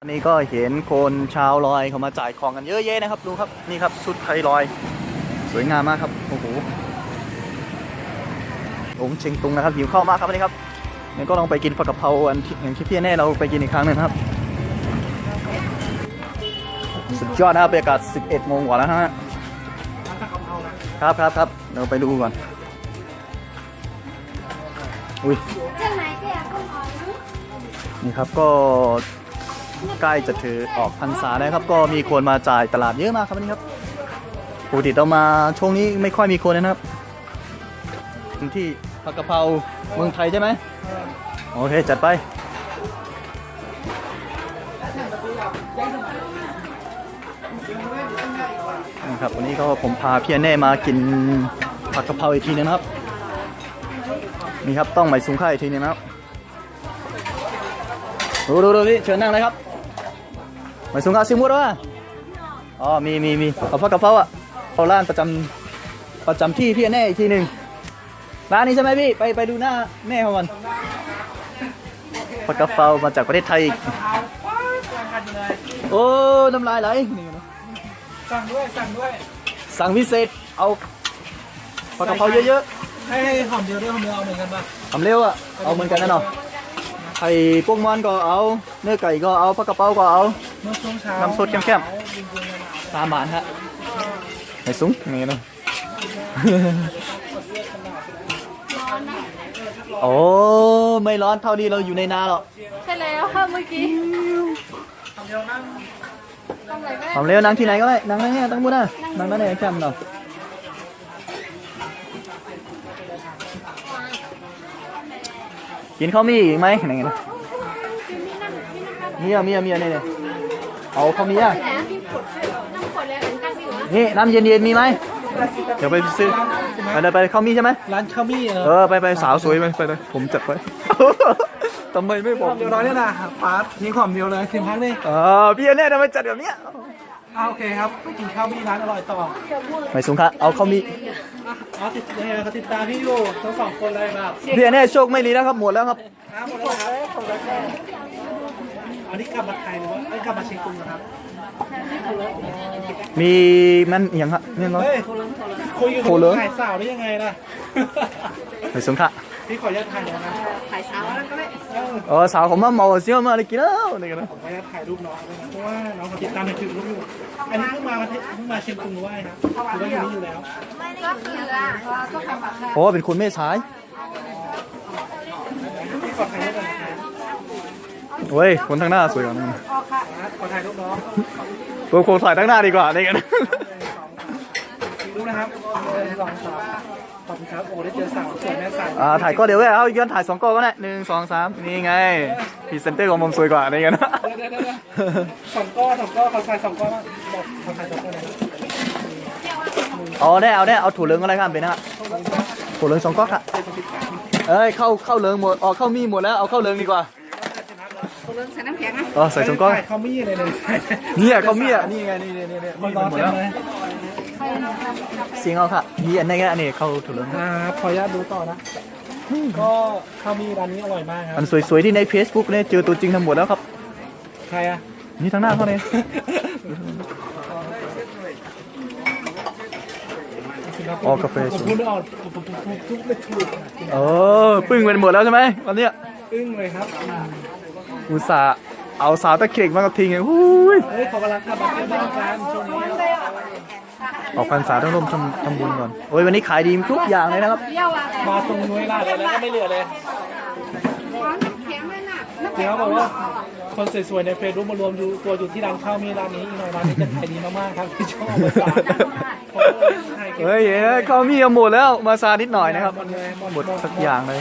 อันนี้ก็เห็นคนชาวลอยเขามาจ่ายของกันเยอะแยะนะครับดูครับนี่ครับชุดไทยลอย สวยงามมากครับโอ้โหองเชงตุงนะครับหิวข้าวมากครับนี่ครับงั้นก็ลองไปกินผักกะเพราอันที่อย่างที่พี่แน่เราไปกินอีกครั้งหนึ่งครับ สุดยอดนะครับบรรยากาศ 11 โมงกว่าแล้วฮะครับครับครับเราไปดูก่อนอุ้ยนี่ครับก็ ใกล้จะถือออกพรรษาแล้วครับ ก็มีคนมาจ่ายตลาดเยอะมากครับวันนี้ครับปกติเรามาช่วงนี้ไม่ค่อยมีคนนะครับที่ผักกะเพราเมืองไทยใช่ไหมโอเค จัดไปนี่ครับวันนี้ก็ผมพาพี่แน่มากินผักกะเพราอีกทีนึงนะครับ นี่ครับต้องใหม่สูงค่าอีกทีนึงนะครับดูดูดูพี่เชิญนั่งเลยครับ หมายสูงกาซิมุดวะอ๋อ มีมีมีเอาผักกะเพราอะเอาร้านประจำประจำที่พี่แน่อีกทีหนึ่งร้านนี้ใช่ไหมพี่ ไปไปดูหน้าแม่เขาก่อนผักกะเพรามาจากประเทศไทยอีกโอ้น้ำลายไหลนี่นะสั่งด้วยสั่งด้วยสั่งพิเศษเอาผักกะเพราเยอะให้ให้หอมเดียวด้วยหอมเดียวเอาเหมือนกันปะๆทำเร็วอะ เอาเหมือนกันนะเนาะ ไข่พวกมันก็เอา เนื้อไก่ก็เอาผักกะเพราก็เอา เมื่อช่วงเช้าน้ำซุปเข้มจริงๆนะสามบาทฮะไอ้ซุ้งนี่นะโอ้ไม่ร้อนเท่านี้เราอยู่ในนาหรอกใช่แล้วค่ะเมื่อกี้ทำอะไรแม่ทำเร็วนั่งที่ไหนก็ได้นั่งนั่งเนี่ยตั้งบุญนะนั่งนั่นเองแคมป์เนาะ กินข้าวมีอีกไหมไหนนะมีอะมีอะมีอะนี่นี่เอาข้าวมีอะแหมพี่ขวดน้ำขวดแล้วเหมือนกันอยู่นะนี่น้ำเย็นๆมีไหมเดี๋ยวไปซื้อไปเลยไปข้าวมีใช่ไหมร้านข้าวมี่เอเอออไปไปสาวสวยไปไปเลยผมจัดไปทำไมไม่บหอกอมเดียวน้อยเนี่ยนะป๊าดทิ้งหอมเดียวเลยสิบพักนี่เออพี่แน่ทำไมจัดแบบเนี้ยอ่าโอเคครับไปกินข้าวมี่ร้านอร่อยต่อไม่สูงค่ะเอาเขามี อ๋อติดเออเขาติดตามพี่อยู่ทั้งสองคนเลยแบบพี่แน่โชคไม่ดีนะครับหมดแล้วครับ ครับหมดแล้วครับอันนี้กลับมาไทยหรือว่าเอ้ยกลับมาเชียงตุงนะครับมีมันอหย่างครับเนี่ยเนาะ เฮ้ยคุยอยู่โคเหรอถ่ายสาวได้ยังไงล่ะไม่สูงค่ะ พี่ขออนุญาตถ่ายหน่อยนะถ่ายสาวแล้วก็ได้เออเออสาวของมาเมาเสี้ยวมาอะไรกินแล้วนี่กันนะผมขออนุญาตถ่ายรูปน้องด้วยนะเพราะว่าน้องเขาติดตามในคลิปรูปอยู่อันนี้เพิ่งมาประเทศเพิ่งมาเชียงตุงด้วยครับหรือว่าอยู่นี่อยู่แล้วก็คืออะเราต้องทำแบบนั้นโอ้เป็นคนไม่สายพี่ขอถ่ายรูปก่อนนะครับเว้ยคนทางหน้าสวยกว่านึงขอถ่ายรูปน้อง ตัวคนถ่ายทางหน้าดีกว่านี่กันรูป นะครับหนึ่งสองสามขอบคุณครับ โอ้ได้เจอสาวสวยแม่สาวอ่าถ่ายก็เดี๋ยวเว้ยเอาย้อนถ่ายสองก็ก็ได้หนึ่งสองสามนี่ไงพรีเซนเตอร์ของผมสวยกว่านี่กันนะเดี๋ยวเดี๋ยวเดี๋ยวสองก้อนสองก้อนเขาถ่ายสองก้อนบ้างบอกเขาถ่ายสองก้อนเลยเอาได้เอาได้เอาถั่วเหลืองอะไรครับเป็นนะฮะถั่วเหลืองสองก๊อกค่ะเอ้ยเข้าเข้าเหลืองหมดออกเข้ามีหมดแล้วเอาเข้าเหลืองดีกว่าตัวเรื่องใส่น้ำแข็งนะเออใส่สองก๊อกถ่ายเขามี่เลยเลยเนี่ยเขามีอะนี่ไงนี่นี่นี่นี่คนมีรอหมดเต็มแล้วเลยเสียงเอาค่ะมีอันไหนกันอันนี้เข้าถั่วเหลืองครับขออนุญาตดูต่อนะ ก็ข้าวมี่ร้านนี้อร่อยมากคอัรับนสวยๆที่ใน Facebook เนี่ยเจอตัวจริงทั้งหมดแล้วครับ ใครอะนี่ทางหน้าเขาเนี่ยอ๋อกาแฟผมพูดไม่ออกผมผมผมทุกเลยถูกเออปึ้งเป็นหมดแล้วใช่ไหมวันเนี้ยอึ้งเลยครับอุตส่าห์เอาสาวตะเข็กมากับทิ้งไงหุ้ย เฮ้ยขอกำลังกลับมาเที่ยวบ้านกันช่วงนี้ ออกพรรษาต้องร่วมทำทำบุญก่อน โอ้ยวันนี้ขายดีทุกอย่างเลยนะครับเยี่ยวอะมาตรงนุ้ยลาดเลยแล้วก็ไม่เหลือเลยร้อนน้ำแข็งเลยน่ะน้ำเดี๋แข็ยวงบอกว่าคนสวยๆในเฟซบุ๊กมารวมอยู่ตัวอยู่ที่ร้านข้าวมีร้านนี้อีกหน่อยร้านนี้จะขายดีมากๆครับที่ชอบมาฝากผมก็เลยถ่ายเก็บเฮ้ยเฮ้ยเขามีเอาหมดแล้วมาซานิดหน่อยนะครับหมดเลยหมดสักอย่างเลย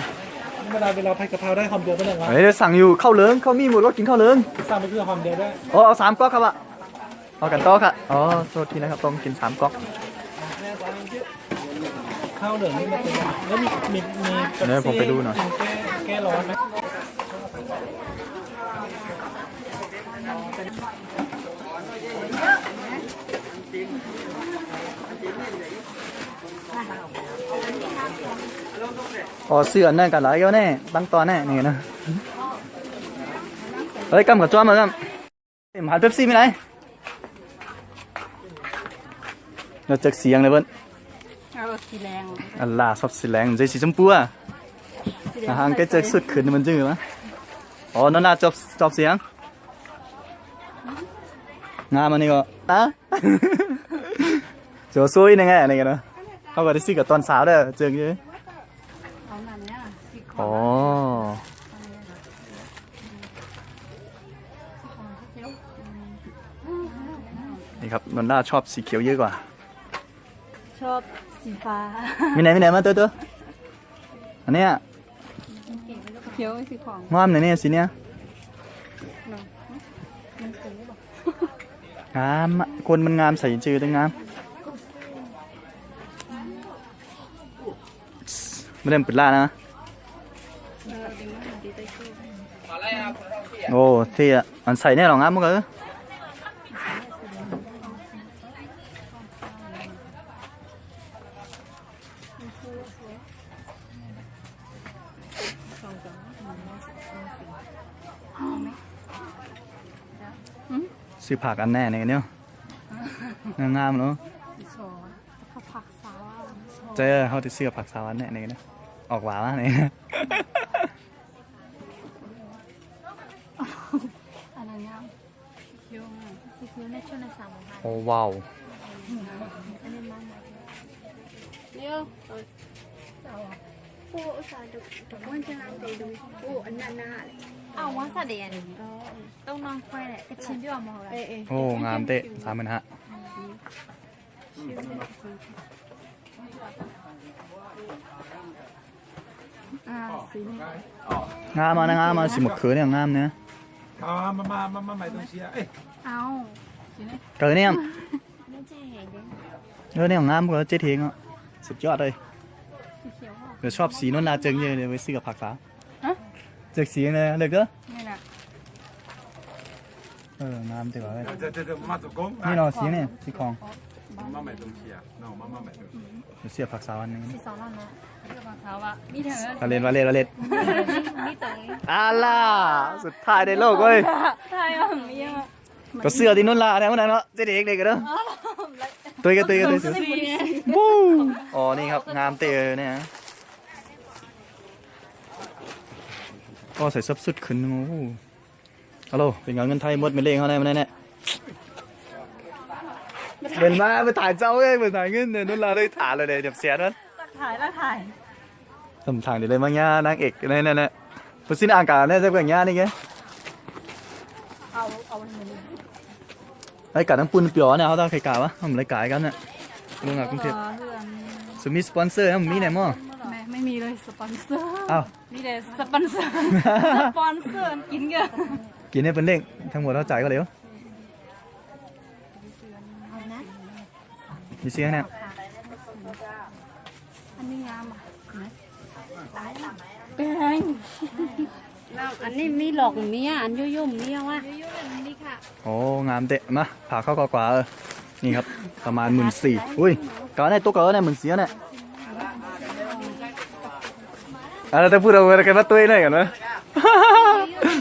เวลาเวลาผัดกะเพราได้หอมเดียวไปหนึ่งวะเฮ้ยสั่งอยู่ข้าวเหลืองเขามีหมดก็กินข้าวเหลืองสั่งไปคือหอมเดียวด้วยอ๋อเอาสามก๊อกครับอะ เอากันโต๊ะค่ะ อ๋อ โทษทีนะครับ ต้องกินสามก๊อก ข้าวเหลืองนี่มันเป็นยังไงแล้วมีมีมีเดี๋ยวผมไปดูหน่อย กิแก้แก้ร้อนไหมอ๋อเสื้อนั่นกันหลายเยอะแน่ตั้งตอนแน่นี่นะ เฮ้ยกำกับจ้อมาครับหาเป๊ปซี่ไม่ไหน เราจะเสียงเลยเบิ้ลเอาสีแดงอัลลาชอบสีแดงใจสีชมพูอะอาหารก็จะสุดขึ้นมันจืดมั้ยอ๋อนั่นน่าจอบจอบเสียงงามมันนี่ก็อะโจซุยนี่ไงอะไรกันเนาะเขาก็ได้ซื้อกับตอนสาวเด้อเจอเยอะเอาหนังเนี้ยสีอ๋อนี่ครับนนน่าชอบสีเขียวเยอะกว่า ชอบสีฟ้ามีไหนมีไหนมาตัวตัวอันเนี้ยเขียวสีของงามไหนเนี่ยสีเนี้ยงามอะคนมันงามใส่จืดตั้งงามไม่ได้มันปิดล่านะโอ้เท่อะมันใส่เนี่ยหรองามมั้งเออ ซื้อผักอันแน่เนี่ยเนี่ยงามๆเนาะเขาผักสาวเจอเขาที่เสื้อผักสาวอันแน่เนี่ยออกหวานเนี่ยอะไรเงี้ยเขียวสีเขียวในช่วงในสามโอ้ว้าวเดี๋ยวโอ้สาดุดุวันจะนั่งไปดูโอ้อันนั้นน่ะเอาว่าสะเดียนต้องนอนควายแหละกระชิมพี่ว่ามาอะไรเอ๊ะเอ๊ะโอ้งามเตะสามหมื่นห้าอ่าสีนี้งามมานะงามมาสิมะเขือเนี่ยงามเนี่ยเอามามามามาใหม่ตรงเชียร์เอ้ยเอาเกิดเนี่ยไม่ใช่เห็นเด้เออเนี่ยงามกว่าเจ๊เทงอะสุดยอดเลยเดี๋ยวชอบสีนวลนาเจิงเยอะเลยไว้ซื้อกับผักสา วเจ๊กสีเลยเด็กเด้อนี่แหละเอองามจังเลยเดี๋ยวเดี๋ยวเดี๋ยวมาตะกงนี่เราสีเนี่ยสีของมาใหม่ตรงเชียร์น้องมามาใหม่ตรงเชียร์เดี๋ยวเสียบผักสาวอันหนึงที่สองแล้วนะเรื่องของเขาว่ามีเถอะวาเล่นวาเล่นวาเล่นมีตรงนี้อาล่าสุดท้ายในโลกเว้ยใช่ว่ามีอะก็เสื้อที่นุ่นลาเนี่ยมันนั่นเนาะเจ๊เด็กเด็กกันเด้อตัวกันตัวกันตัวกันวู้อ๋อ นี่ครับ งามเตะเนี่ย ก็ใส่ซับสุดขึ้นโอ้โหฮัลโหลเป็นเงินไทยหมดไม่เล่งเขาได้มาแน่แน่เป็นมาไปถ่ายเจ้าเองไปถ่ายเงินเนี่ยนุ่นลาได้ถ่ายเลยเดี๋ยวเสียนั้นถ่ายแล้วถ่ายทำทางเดี๋ยวเลยมั้งย่านางเอกนี่นี่นี่พุทธินอ่างกาเนี่ยจะเป็นอย่างย่านี่ไงเอาเอามันเหมือนไอ้กาทั้งปุ่นเปียวเนี่ยเขาต้องใครกาวะทำอะไรกายกันเนี่ยลงอะกรุงเทพเรื่องสมีสปอนเซอร์นะมีไหนมั่ง ไม่ไม่มีเลยสปอนเซอร์อ้าว มีแต่สปอนเซอร์ สปอนเซอร์กินกันกินให้เป็นเร่งทั้งหมดเท่าจ่ายก็เร็วมีเสียงเนี่ยอันนี้งามอะเป็นไงแล้วอันนี้มีหลอกอย่างนี้อันยุ่ยๆนี่ว่ายุ่งๆนี่ค่ะโอ้งามเตะมาผ่าเข้ากว่าๆเออนี่ครับประมาณหมื่นสี่อุ้ยก่อนเนี่ยตัวก่อนเนี่ยหมื่นสี่เนี่ย อะไรจะพูดอะไรกันมาตัวเองหน่อยกันนะ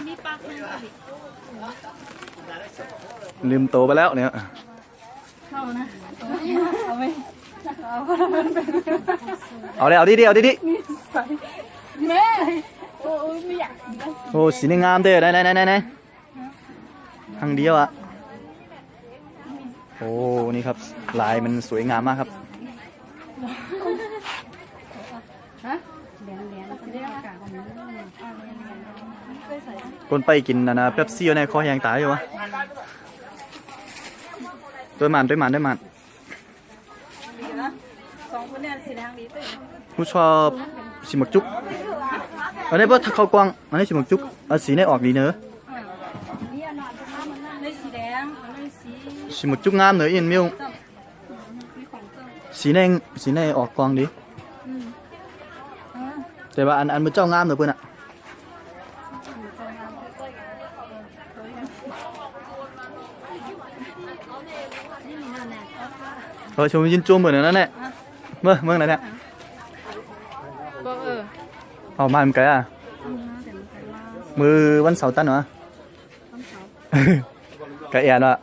มีปากนึงลืมโตไปแล้วเนี่ยเข้านะเอาไปเอาเลยเอาดิดิเอาดิดิแม่โอ้ยไม่อยากโอ้สีนี่งามเด้อไหนไหนไหนไหนไหนทางเดียวอะโอ้นี่ครับลายมันสวยงามมากครับ เหรียญเหรียญเรียกอากาศของมัน คนไปกินนะนะเป๊ปซี่เนี่ยคอแหงตายอยู่วะด้วยมันด้วยมันด้วยมันสองคนเนี่ยสีแดงดีตื่นผู้ชอบชิมักจุกอันนี้ว่าถ้าเขากว้างอันนี้ชิมักจุกเอาสีเนี่ยออกดีเนอะสีแดงสีมักจุกงามเนอะอินมิวสีเนี่ยสีเนี่ยออกกว้างดีแต่ว่าอันอันมันเจ้างามเนอะเพื่อนอะ เออชมยินจุ่มเหมือนนั่นแหละเมื่อเมื่อไหร่เนี่ยก็เออเอามาเหมือนกันอะมือวันเสาร์ตั้นเหรอกะเอียนว่ะ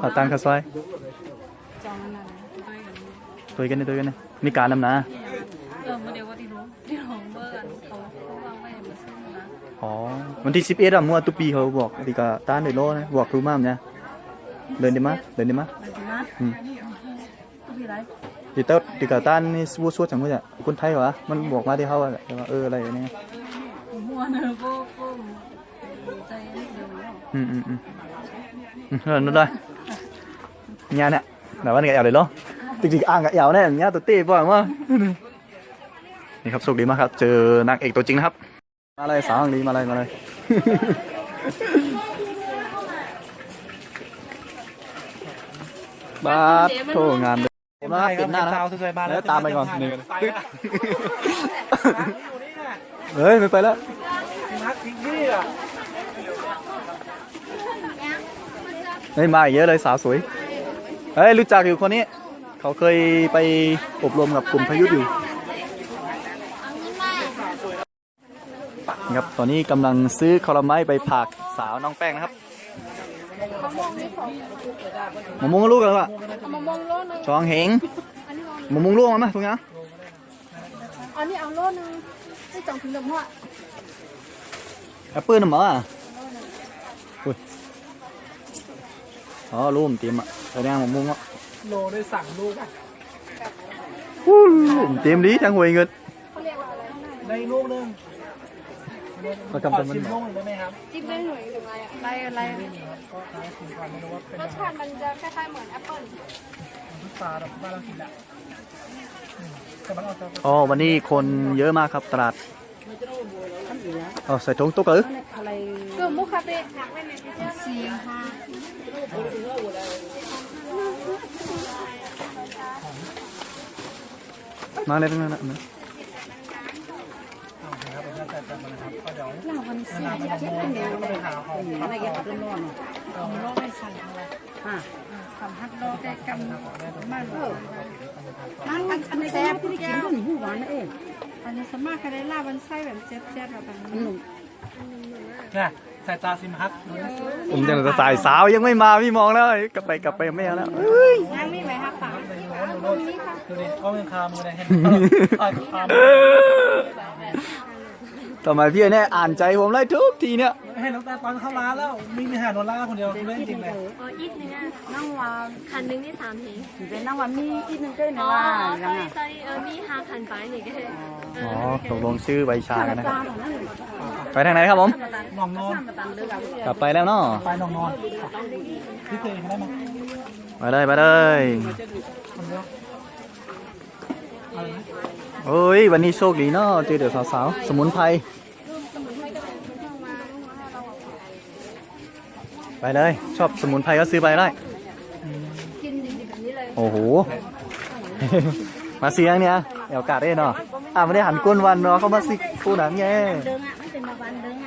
เอาตังค่าซอยจองนั่นตัวกันนี่ตัวกันนี่มีการนำนะเออมาเดี๋ยวว่าที่รู้ที่รู้เมื่อกันเขาเขาวางไว้มาซื้อนะอ๋อวันที่11อะมั่วตุปีเขาบอกดีกะตานได้โลนะบอกครูมามเนี่ยเดินได้มั้ยเดินได้มั้ยไปนะอืม ก็มีไรดีเตอร์ดีกะตานนี่สู้สู้จังว่าจะคนไทยวะมันบอกมาที่เฮาอะแต่ว่าเอออะไรเนี่ยมัวเนอะก็ก็ใจนิดเดียวเนาะอืมอืมอืมอืมเออนั่นเลยงานเนี่ยแต่ว่านี่ก็แอวเลยเหรอจริงๆอ่างกับแอวเนี่ยงานตัวเต้บ่อยมากนี่ครับโชคดีมากครับ เจอนางเอกตัวจริงนะครับ มาเลยสาวอังลีมาเลยมาเลยบาสโทงาน เลยผมนะครับเปลี่ยนหน้านะครับสวยๆมาแล้วตามไปก่อนหนึ่งไปแล้วอยู่นี่น่ะเฮ้ยไม่ไปแล้วนักทิ้งพี่อะเฮ้ยมาอีกเยอะเลยสาวสวย เฮ้ยรู้จักอยู่คนนี้ เขาเคยไปอบรมกับกลุ่มพยุทธ์อยู่ครับตอนนี้กำลังซื้อคอลไม้ไปผักสาวน้องแป้งนะครับ มะม่วงลูกกันวะชองเหงมะม่วงลูกมาไหมทุกอย่างอันนี้เอาโลนึงที่จองถึงลำหัวแอปเปิ้ลน่ะหมออะอุ้ยอ๋อลูกผมเตรียมอะแสดงมะม่วงอะโลได้สั่งลูกอะอู้ผมเตรียมดีจังหวยเงินในลูกนึง เราขจำอเป็นมันชิมลูกหนึ่งได้ไหมครับจิ้มได้หน่อยหรือไงอะอะไรอะไรก็ทานชิมก่อนไม่รู้ว่าเป็นรสชาติมันจะคล้ายๆเหมือนแอปเปิ้ลพุทราแบบบ้านเรากินแหละอืมแต่มันออกจะอ๋อวันนี้คนเยอะมากครับตลาดอ๋อใส่ถุงตุ๊กเอ๋ออะไรคือมุคคาเตะสี่ห้ามาเลยนั่นนั่นนั่นนะครับเดี๋ยวจะจัดกันนะครับก็เดี๋ยว ห น้าวันสี่เจ็ดเดียวไปหาของอะไรกันเป็นร้อนเอาโลไปสั่งอะไรอ่าสามฮักโลแกกำมากเออนั่นอันอันแซ่บที่กินก็หนีหูหวานนะเองอันนี้สมากก็ได้ลาบันไส้แบบเจ็บเจ็บแบบนี้เนี่ยสายตาซิมฮักผมยังจะสายสาวยังไม่มาพี่มองแล้วกลับไปกลับไปไม่เอาแล้วเอ้ยยังมีไหมคะป๋าดูดิดูดิเขายังคามกันเลยเห็นคาม ทำไมพี่แน่อ่านใจผมเลยทุกทีเนี่ยเห็นตั้งแต่ตอนเข้าร้านแล้ว มีมีหาโนล่าคนเดียวเล่นจริงเลยอ๋ออีกนึงอะนั่งวาคันนึงนี่สามเพลงเป็นนั่งวามีอีกนึงก็อ๋นะอว่าใช่ใช่เออมีห้าคันไปนี่ก็เลยเออ๋ออตกลงชื่อใบชากันนะคปรับลาของนั่นไปทางไหนครับผมนองนอนกลับไปแล้วเนาะไปนองนอนพี่เคยได้ไหมไปเลยไปเลยคน เฮ้ย วันนี้โชคดีเนาะเจอเดี๋ยวสาวๆ สมุนไพร ไปเลย ชอบสมุนไพรก็ซื้อไปได้โอ้โห มาเสียงเนี่ยเดี๋ยวกาดได้เนาะ อะไม่ได้หันก้นวันเนาะ เขามาสิกูหนังแง่เดิง